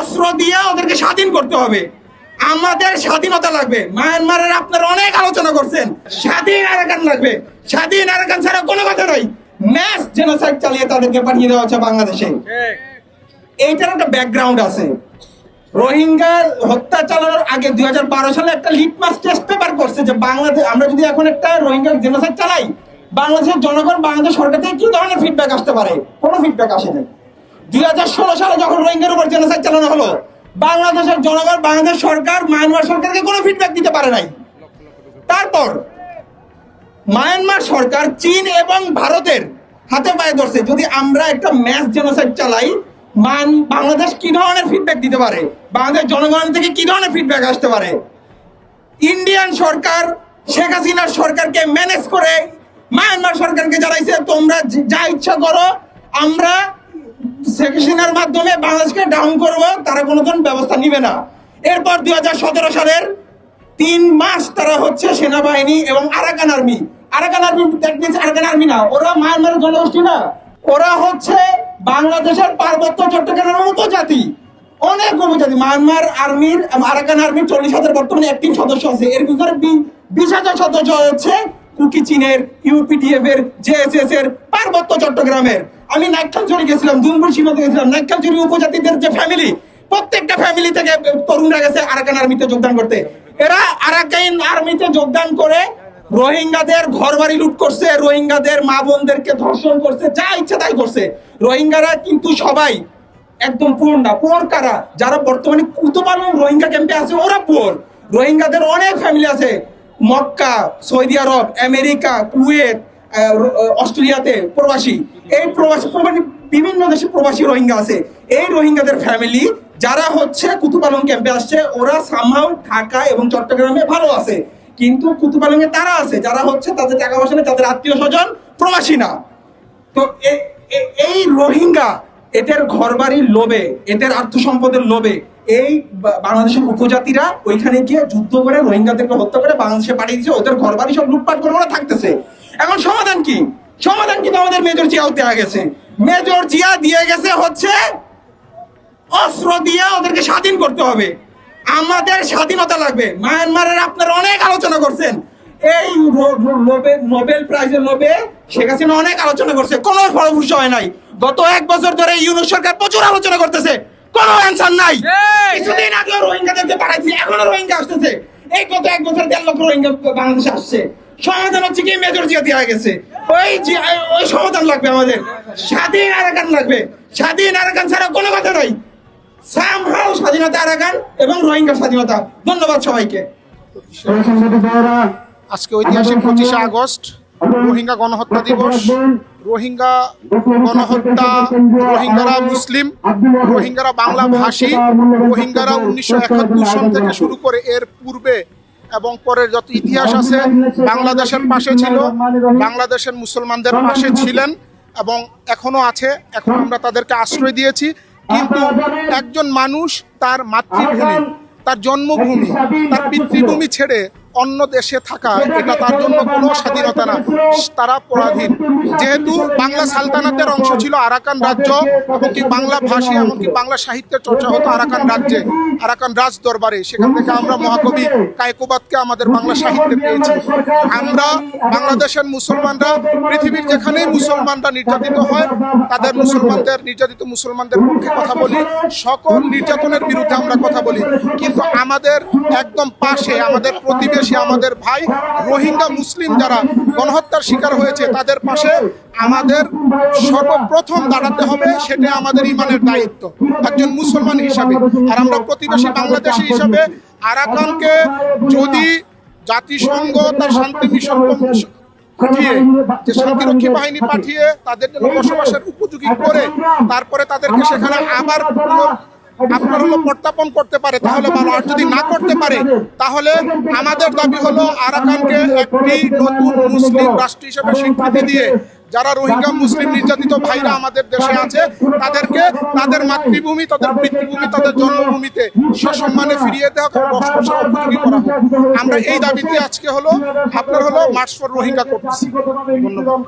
অস্ত্র দিয়ে ওদেরকে স্বাধীন করতে হবে। আমাদের স্বাধীনতা লাগবে। মায়ানমারের আপনারা অনেক আলোচনা করছেন। স্বাধীন আরাকান লাগবে। স্বাধীন আরাকান ছাড়া কোনো কথা নাই। ম্যাস জেনোসাইড চালিয়ে তাদেরকে পাঠিয়ে দেওয়া হচ্ছে বাংলাদেশে। এইটার একটা ব্যাকগ্রাউন্ড আছে। রোহিঙ্গা হত্যা চালানোর আগে দুই হাজার বারো সালে একটা লিটমাস টেস্ট পেপার করছে যে বাংলাদেশ আমরা যদি এখন একটা রোহিঙ্গা জেনোসাইড চালাই, বাংলাদেশের জনগণ বাংলাদেশ সরকার থেকে কি ধরনের ফিডব্যাক আসতে পারে? কোনো ফিডব্যাক আসে নাই। দুই হাজার ষোলো সালে যখন রোহিঙ্গার উপর জেনোসাইড চালানো হলো, বাংলাদেশের জনগণ, বাংলাদেশ সরকার, মায়ানমার সরকারকে কোনো ফিডব্যাক দিতে পারে নাই। তারপর মায়ানমার সরকার চীন এবং ভারতের হাতে পায়ে ধরছে। যদি আমরা একটা ম্যাস জেনোসাইড চালাই, মান, বাংলাদেশ কি ধরনের ফিডব্যাক দিতে পারে? বাংলাদেশ জনগণ থেকে কি ধরনের ফিডব্যাক আসতে পারে? ইন্ডিয়ান সরকার, শেখ হাসিনার সরকারকে ম্যানেজ করে মায়ানমার সরকারকে জানাইছে, তোমরা যা ইচ্ছা করো, আমরা হাসিনার মাধ্যমে বাংলাদেশকে ডাউন করব, তারা কোনো ব্যবস্থা নিবে না। এরপর দুই সালের তিন মাস তারা হচ্ছে সেনাবাহিনী এবং Arakan Army. Arakan Army that Arakan Army না, ওরা মায়ানমারের জনগোষ্ঠী না। ওরা হচ্ছে বাংলাদেশের পার্বত্য চট্টগ্রামের মতো জাতি অনেক উপজাতি, মায়ানমার আর্মির আরাকান আর্মির চল্লিশ হাজার বর্তমানে অ্যাক্টিভ সদস্য আছে। এর ভিতরে বিশ হাজার সদস্য হচ্ছে কুকি চীনের ইউপিডিএফ এর জেএসএস এর পার্বত্য চট্টগ্রামের। আমি নাইখালচুরি গেছিলাম দুমপুর সীমাতে গেছিলাম। নাইখালচুরি উপজাতিদের যে ফ্যামিলি প্রত্যেকটা ফ্যামিলি থেকে তরুণরা গেছে আরাকান আর্মিতে যোগদান করতে। এরা আরাকান আর্মিতে যোগদান করে রোহিঙ্গাদের ঘর বাড়ি লুট করছে, রোহিঙ্গাদের মা বোনদেরকে ধর্ষণ করছে, যা ইচ্ছা তাই করছে। রোহিঙ্গারা কিন্তু সবাই একদম পুর না, পুর কারা? যারা বর্তমানে কুতুপালং রোহিঙ্গা ক্যাম্পে আছে, ওরা পুর। রোহিঙ্গাদের অনেক ফ্যামিলি আছে। Mecca, Saudi Arab, America, Kuwait অস্ট্রেলিয়াতে প্রবাসী। এই প্রবাসী প্রবাসী, বিভিন্ন দেশে প্রবাসী রোহিঙ্গা আছে। এই রোহিঙ্গাদের ফ্যামিলি যারা হচ্ছে কুতুপালং ক্যাম্পে আসছে, ওরা সামহাও ঢাকা এবং চট্টগ্রামে ভালো আছে। কিন্তু কুতুপালংয়ে তারা আছে, যারা হচ্ছে তাদের টাকা পয়সা নেই, তাদের আত্মীয় স্বজন প্রবাসী না। তো এই রোহিঙ্গা, এদের ঘরবাড়ির লোভে, এদের আর্থ সম্পদের লোভে, এই বাংলাদেশের উপজাতিরা ওইখানে গিয়ে যুদ্ধ করে রোহিঙ্গাদেরকে হত্যা করে বাংলাদেশে পাঠিয়ে দিচ্ছে ওদের ঘরবাড়ি সব লুটপাট করে ওরা থাকতেছে। এখন সমাধান কি? সমাধান কিন্তু আমাদের মেজর জিয়াও দেওয়া গেছে। মেজর জিয়া দিয়ে গেছে হচ্ছে অস্ত্র দিয়ে ওদেরকে স্বাধীন করতে হবে। আমাদের স্বাধীনতা লাগবে। মায়ানমারের আপনারা অনেক আলোচনা করছেন। এই নোবেল নোবেল প্রাইজের লোভে শেখ হাসিনা অনেক আলোচনা করছে। কোনো ফলপ্রসূ হয় নাই। গত এক বছর ধরে ইউনুস সরকার প্রচুর আলোচনা করতেছে। কোনো অ্যান্সার নাই। কিছুদিন আগে রোহিঙ্গাদেরকে পাঠাইছি। এখনও রোহিঙ্গা আসতেছে। এই গত এক বছর দেড় লক্ষ রোহিঙ্গা বাংলাদেশে আসছে। সমাধান হচ্ছে কি? মেজর জিয়া দেওয়া গেছে। ওই জি- ওই সমাধান লাগবে আমাদের। স্বাধীন আরাকান লাগবে। স্বাধীন আরাকান ছাড়া কোনো কথা নাই। সামহাও স্বাধীনতা আরাকান এবং রোহিঙ্গা স্বাধীনতা। ধন্যবাদ সবাইকে। আজকে ঐতিহাসিক পঁচিশে আগস্ট, রোহিঙ্গা গণহত্যা দিবস। রোহিঙ্গা গণহত্যা, রোহিঙ্গারা মুসলিম, রোহিঙ্গারা বাংলা ভাষী, রোহিঙ্গারা উনিশশো একাত্তর সন থেকে শুরু করে এর পূর্বে এবং পরের যত ইতিহাস আছে, বাংলাদেশের পাশে ছিল, বাংলাদেশের মুসলমানদের পাশে ছিলেন এবং এখনও আছে, এখন আমরা তাদেরকে আশ্রয় দিয়েছি। কিন্তু একজন মানুষ তার মাতৃভূমি, তার জন্মভূমি, তার পিতৃভূমি ছেড়ে অন্য দেশে থাকা এটা তার জন্য কোনো স্বাধীনতা না, তারা পরাধীন। যেহেতু বাংলা সালতানাতের অংশ ছিল আরাকান রাজ্য, এমনকি বাংলা ভাষী, এমনকি বাংলা সাহিত্যের চর্চা হতো আরাকান রাজ্যে, আরাকান রাজ দরবারে। সেখান থেকে আমরা মহাকবি কায়কোবাদকে আমাদের বাংলা সাহিত্যে পেয়েছি। আমরা বাংলাদেশের মুসলমানরা, পৃথিবীর যেখানেই মুসলমানরা নির্যাতিত হয়, তাদের মুসলমানদের, নির্যাতিত মুসলমানদের পক্ষে কথা বলি। সকল নির্যাতনের বিরুদ্ধে আমরা কথা বলি। কিন্তু আমাদের একদম পাশে, আমাদের প্রতিবেশী আমাদের ভাই রোহিঙ্গা মুসলিম যারা গণহত্যার শিকার হয়েছে, তাদের পাশে আমাদের সর্বপ্রথম দাঁড়াতে হবে, সেটা আমাদের ইমানের দায়িত্ব, একজন মুসলমান হিসাবে। আর আমরা প্রতিবেশী বাংলাদেশি হিসাবে আরাকানকে যদি জাতিসংঘ তার শান্তি মিশন শান্তিরক্ষী বাহিনী পাঠিয়ে তাদের জন্য বসবাসের উপযোগী করে, তারপরে তাদেরকে সেখানে আবার আপনার হলো প্রত্যাপন করতে পারে, তাহলে ভালো। আর যদি না করতে পারে, তাহলে আমাদের দাবি হলো আরাকানকে একটি নতুন মুসলিম রাষ্ট্র হিসেবে স্বীকৃতি দিয়ে, যারা রোহিঙ্গা, মুসলিম নির্যাতিত ভাইরা আমাদের দেশে আছে, তাদেরকে তাদের মাতৃভূমি, তাদের পিতৃভূমি, তাদের জন্মভূমিতে সসম্মানে ফিরিয়ে দেওয়া উপযোগী করা আমরা এই দাবিতে আজকে হলো, আপনার হলো মার্চ ফর রোহিঙ্গা করতেছি। ধন্যবাদ।